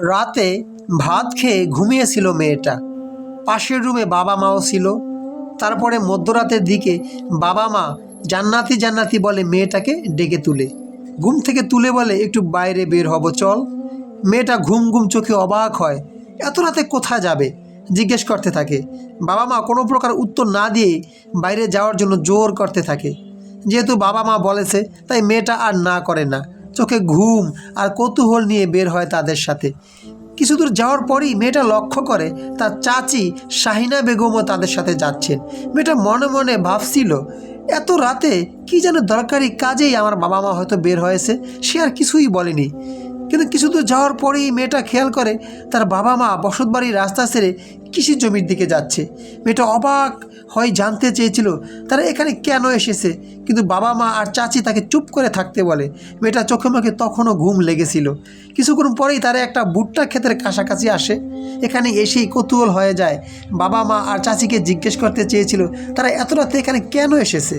রাতে ভাত খেয়ে ঘুমিয়েছিল মেয়েটা। পাশের রুমে বাবা মাও ছিল। তারপরে মধ্যরাতের দিকে বাবা মা জান্নাতি জান্নাতি বলে মেয়েটাকে ডেকে তুলে। ঘুম থেকে তুলে বলে, একটু বাইরে বের হব, চল। মেয়েটা ঘুম ঘুম চোখে অবাক হয়। এত রাতে কোথায় যাবে? জিজ্ঞেস করতে থাকে। বাবা মা কোনো প্রকার উত্তর না দিয়ে বাইরে যাওয়ার জন্য জোর করতে থাকে। যেহেতু বাবা মা বলেছে, তাই মেয়েটা আর না করে না। চোখে ঘুম আর কৌতূহল নিয়ে বের হয় তাদের সাথে। কিছু দূর যাওয়ার পরই মেয়েটা লক্ষ্য করে তার চাচি শাহিনা বেগমও তাদের সাথে যাচ্ছেন। মেয়েটা মনে মনে ভাবছিল, এত রাতে কি যেন দরকারি কাজেই আমার বাবা মা হয়তো বের হয়েছে, সে আর কিছুই বলেনি। কিন্তু কিছু দূর যাওয়ার পরেই মেয়েটা খেয়াল করে তার বাবা মা বসতবাড়ির রাস্তা ছেড়ে কৃষি জমির দিকে যাচ্ছে। মেয়েটা অবাক হয় জানতে চেয়েছিল, তারা এখানে কেন এসেছে? কিন্তু বাবা মা আর চাচি তাকে চুপ করে থাকতে বলে। মেয়েটা চোখে মুখে তখনও ঘুম লেগেছিল। কিছুক্ষণ পরেই তারা একটা ভুট্টা ক্ষেতের কাছাকাছি আসে। এখানে এসেই কৌতূহল হয়ে যায়। বাবা মা আর চাচিকে জিজ্ঞেস করতে চেয়েছিল, তারা এত রাতে এখানে কেন এসেছে?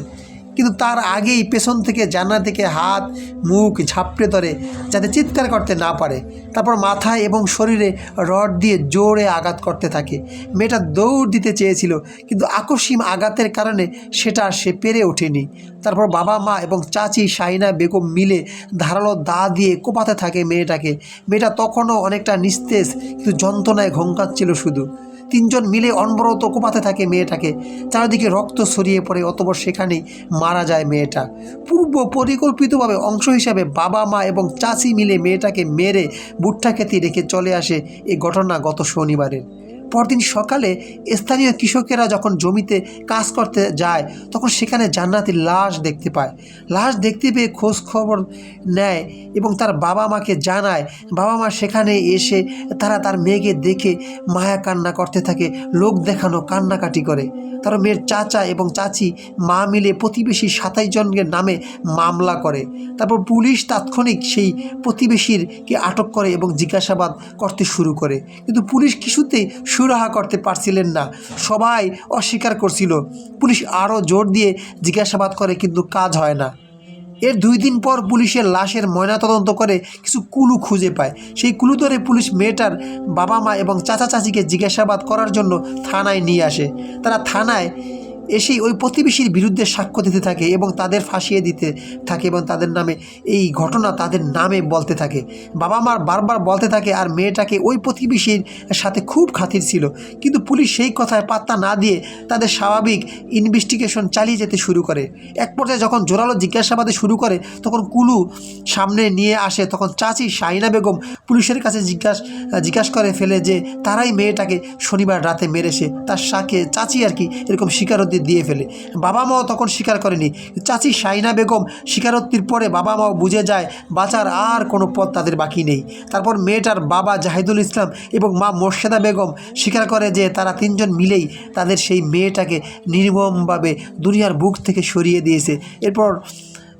কিন্তু তার আগেই পেছন থেকে জানা থেকে হাত, মুখ ঝাপড়ে ধরে যাতে চিৎকার করতে না পারে। তারপর মাথায় এবং শরীরে রড দিয়ে জোরে আঘাত করতে থাকে। মেয়েটা দৌড় দিতে চেয়েছিল, কিন্তু আকস্মিক আঘাতের কারণে সেটা সে পেরে ওঠেনি। তারপর বাবা মা এবং চাচি শাহিনা বেগম মিলে ধারালো দা দিয়ে কোপাতে থাকে মেয়েটাকে। মেয়েটা তখনও অনেকটা নিস্তেজ, কিন্তু যন্ত্রণায় ঘঙ্কাচ্ছিল শুধু। তিনজন মিলে অনবরত কোপাতে থাকে মেয়েটাকে। চারিদিকে রক্ত ছড়িয়ে পড়ে, অতপর সেখানেই মারা যায় মেয়েটা। পূর্ব পরিকল্পিতভাবে অংশ হিসাবে বাবা, মা এবং চাচি মিলে মেয়েটাকে মেরে বুট্টা খেতে রেখে চলে আসে এই ঘটনা গত শনিবারের। পরদিন সকালে স্থানীয় কৃষকেরা যখন জমিতে কাজ করতে যায়, তখন সেখানে জান্নাতির লাশ দেখতে পায়। লাশ দেখতে পেয়ে খোঁজ খবর নেয় এবং তার বাবা মাকে জানায়, বাবা মা সেখানে এসে তারা তার মেয়েকে দেখে মায়া কান্না করতে থাকে, লোক দেখানো কান্নাকাটি করে। তার মেয়ের চাচা এবং চাচি মা মিলে প্রতিবেশী সাতাইশ জনের নামে মামলা করে। তারপর পুলিশ তাৎক্ষণিক সেই প্রতিবেশীরকে আটক করে এবং জিজ্ঞাসাবাদ করতে শুরু করে। কিন্তু পুলিশ কিছুতেই সুরাহা করতে পারছিলেন না। সবাই অস্বীকার করছিল। পুলিশ আরও জোর দিয়ে জিজ্ঞাসাবাদ করে, কিন্তু কাজ হয় না। এর দুই দিন পর পুলিশের লাশের ময়নাতদন্ত করে কিছু কুলু খুঁজে পায়। সেই কুলু ধরে পুলিশ মেয়েটার বাবা মা এবং চাচা চাচিকে জিজ্ঞাসাবাদ করার জন্য থানায় নিয়ে আসে। তারা থানায় এসেই ওই প্রতিবেশীর বিরুদ্ধে সাক্ষ্য দিতে থাকে এবং তাদের ফাঁসিয়ে দিতে থাকে এবং তাদের নামে এই ঘটনা তাদের নামে বলতে থাকে। বাবা মার বারবার বলতে থাকে আর মেয়েটাকে ওই প্রতিবেশীর সাথে খুব খাতির ছিল। কিন্তু পুলিশ সেই কথায় পাত্তা না দিয়ে তাদের স্বাভাবিক ইনভেস্টিগেশন চালিয়ে যেতে শুরু করে। এক পর্যায়ে যখন জোরালো জিজ্ঞাসাবাদে শুরু করে, তখন কুলু সামনে নিয়ে আসে। তখন চাচি শাহিনা বেগম পুলিশের কাছে জিজ্ঞাসা জিজ্ঞাসা করে ফেলে যে, তারাই মেয়েটাকে শনিবার রাতে মেরেছে। তার সাকে চাচি আর কি এরকম স্বীকারোক্তি দিয়ে ফেলে। বাবা মাও তখন স্বীকার করেনি। চাচি শাহিনা বেগম স্বীকারোক্তির পরে বাবা মাও বুঝে যায়, বাঁচার আর কোনো পথ তাদের বাকি নেই। তারপর মেয়েটার বাবা জাহিদুল ইসলাম এবং মা মোর্শেদা বেগম স্বীকার করে যে তারা তিনজন মিলেই তাদের সেই মেয়েটাকে নির্মমভাবে দুনিয়ার বুক থেকে সরিয়ে দিয়েছে। এরপর,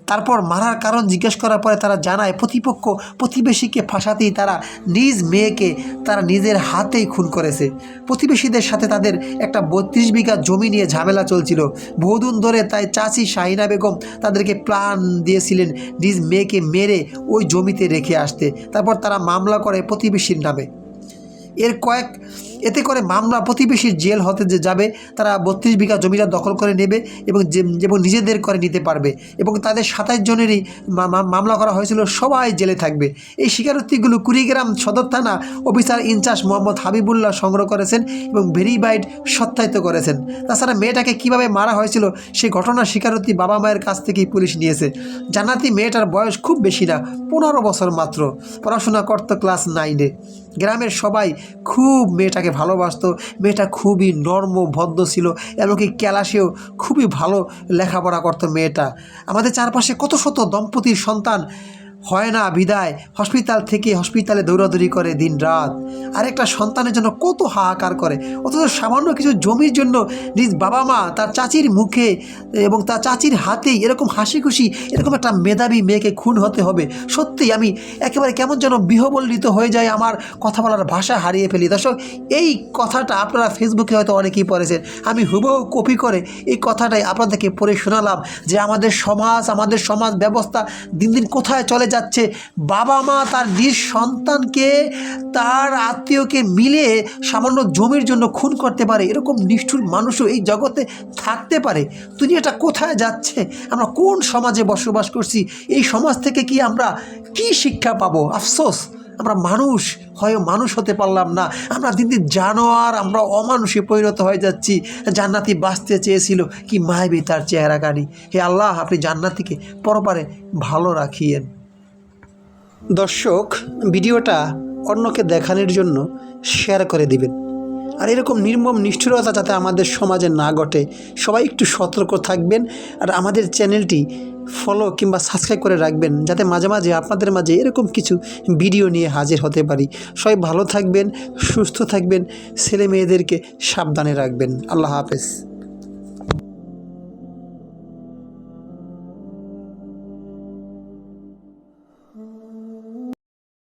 তারপর মারার কারণ জিজ্ঞেস করার পরে তারা জানায়, প্রতিপক্ষ প্রতিবেশীকে ফাঁসাতেই তারা নিজ মেয়েকে তারা নিজের হাতেই খুন করেছে। প্রতিবেশীদের সাথে তাদের একটা বত্রিশ বিঘা জমি নিয়ে ঝামেলা চলছিল। বহুদিন ধরে তাই চাচি শাহিনা বেগম তাদেরকে প্ল্যান দিয়েছিলেন নিজ মেয়েকে মেরে ওই জমিতে রেখে আসতে। তারপর তারা মামলা করে প্রতিবেশীর নামে। এর কয়েক, এতে করে মামলা প্রতিবেশীর জেল হতে যে যাবে, তারা বত্রিশ বিঘা জমিটা দখল করে নেবে এবং এবং নিজেদের করে নিতে পারবে এবং তাদের সাতাশ জনেরই মামলা করা হয়েছিল, সবাই জেলে থাকবে। এই স্বীকারোক্তিগুলো কুড়িগ্রাম সদর থানা অফিসার ইনচার্জ মোহাম্মদ হাবিবুল্লাহ সংগ্রহ করেছেন এবং ভেরিফাইড সত্যায়িত করেছেন। তাছাড়া মেয়েটাকে কীভাবে মারা হয়েছিল সেই ঘটনার স্বীকারোক্তি বাবা মায়ের কাছ থেকেই পুলিশ নিয়েছে। জানাতি মেয়েটার বয়স খুব বেশি না, পনেরো বছর মাত্র। পড়াশোনা করতো ক্লাস নাইনে। গ্রামের সবাই খুব মেয়েটাকে ভালোবাসত। মেয়েটা খুবই নর্ম, ভদ্র ছিল এমনকি ক্যালাসেও খুবই ভালো লেখাপড়া করতো মেয়েটা। আমাদের চারপাশে কত শত দম্পতির সন্তান হয় না বিদায়। হসপিটাল থেকে হসপিটালে দৌড়াদৌড়ি করে দিন রাত আরেকটা সন্তানের জন্য কত হাহাকার করে। অথচ সামান্য কিছু জমির জন্য নিজ বাবা মা তার চাচির মুখে এবং তার চাচির হাতেই এরকম হাসি খুশি এরকম একটা মেধাবী মেয়েকে খুন হতে হবে। সত্যিই আমি একেবারে কেমন যেন বিহবল্লিত হয়ে যায় আমার কথা বলার ভাষা হারিয়ে ফেলি। দর্শক, এই কথাটা আপনারা ফেসবুকে হয়তো অনেকেই পড়েছেন। আমি হুবহু কপি করে এই কথাটাই আপনাদেরকে পড়ে শোনালাম যে আমাদের সমাজ আমাদের সমাজ ব্যবস্থা দিন দিন কোথায় চলে যাচ্ছে। বাবা মা তার নিজ সন্তানকে, তার আত্মীয়কে মিলে সামান্য জমির জন্য খুন করতে পারে। এরকম নিষ্ঠুর মানুষও এই জগতে থাকতে পারে। দুনিয়াটা কোথায় যাচ্ছে? আমরা কোন সমাজে বসবাস করছি? এই সমাজ থেকে কি আমরা কি শিক্ষা পাবো? আফসোস। আমরা মানুষ, হয় মানুষ হতে পারলাম না। আমরা দিন দিন জানোয়ার, আমরা অমানুষে পরিণত হয়ে যাচ্ছি। জান্নাতি বাঁচতে চেয়েছিল কি মায়াবী তার চেহারা গাড়ি হে আল্লাহ, আপনি জান্নাতিকে পরপারে ভালো রাখিয়েন। দর্শক, ভিডিওটা অন্যকে দেখানোর জন্য শেয়ার করে দিবেন। আর এরকম নির্মম নিষ্ঠুরতা যাতে আমাদের সমাজে না ঘটে, সবাই একটু সতর্ক থাকবেন আর আমাদের চ্যানেলটি ফলো কিংবা সাবস্ক্রাইব করে রাখবেন, যাতে মাঝে মাঝে আপনাদের মাঝে এরকম কিছু ভিডিও নিয়ে হাজির হতে পারি। সবাই ভালো থাকবেন, সুস্থ থাকবেন, ছেলে মেয়েদেরকে সাবধানে রাখবেন। আল্লাহ হাফেজ।